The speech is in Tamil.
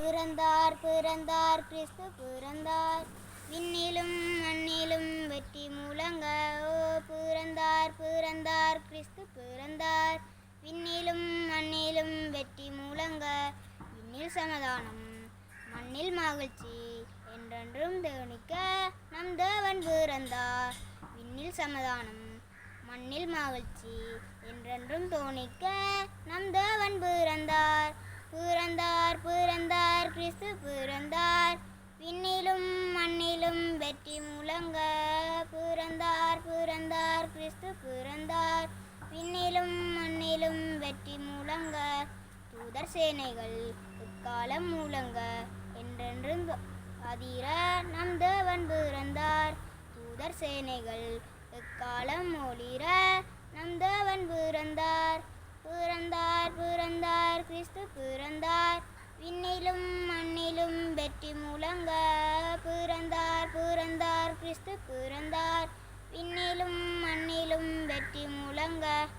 பிறந்தார் பிறந்தார் கிறிஸ்து பிறந்தார். விண்ணிலும் மண்ணிலும் வெற்றி முழங்க ஓ பிறந்தார் பிறந்தார் கிறிஸ்து பிறந்தார். விண்ணிலும் மண்ணிலும் வெற்றி முழங்க விண்ணில் சமாதானம் மண்ணில் மகிழ்ச்சி என்றென்றும் தேவனிக்க நம் தேவன் பிறந்தார். விண்ணில் சமாதானம் மண்ணில் மகிழ்ச்சி என்றென்றும் தோணிக்க நம் தேவன் பிறந்தார். இயேசு கிறிஸ்து பிறந்தார். விண்ணிலும் மண்ணிலும் வெற்றி முழங்க பிறந்தார் பிறந்தார் கிறிஸ்து பிறந்தார். விண்ணிலும் மண்ணிலும் வெற்றி முழங்க தூதர் சேனைகள் எக்காலம் முழங்க என்றென்றும் அதிர நம் தேவன் பிறந்தார். தூதர் சேனைகள் இக்காலம் ஒளிர நம் தேவன் பிறந்தார். பிறந்தார் பிறந்தார் கிறிஸ்து பிறந்தார். விண்ணிலும் வெற்றி முழங்க பிறந்தார் பிறந்தார் கிறிஸ்து பிறந்தார். விண்ணிலும் மண்ணிலும் வெற்றி முழங்க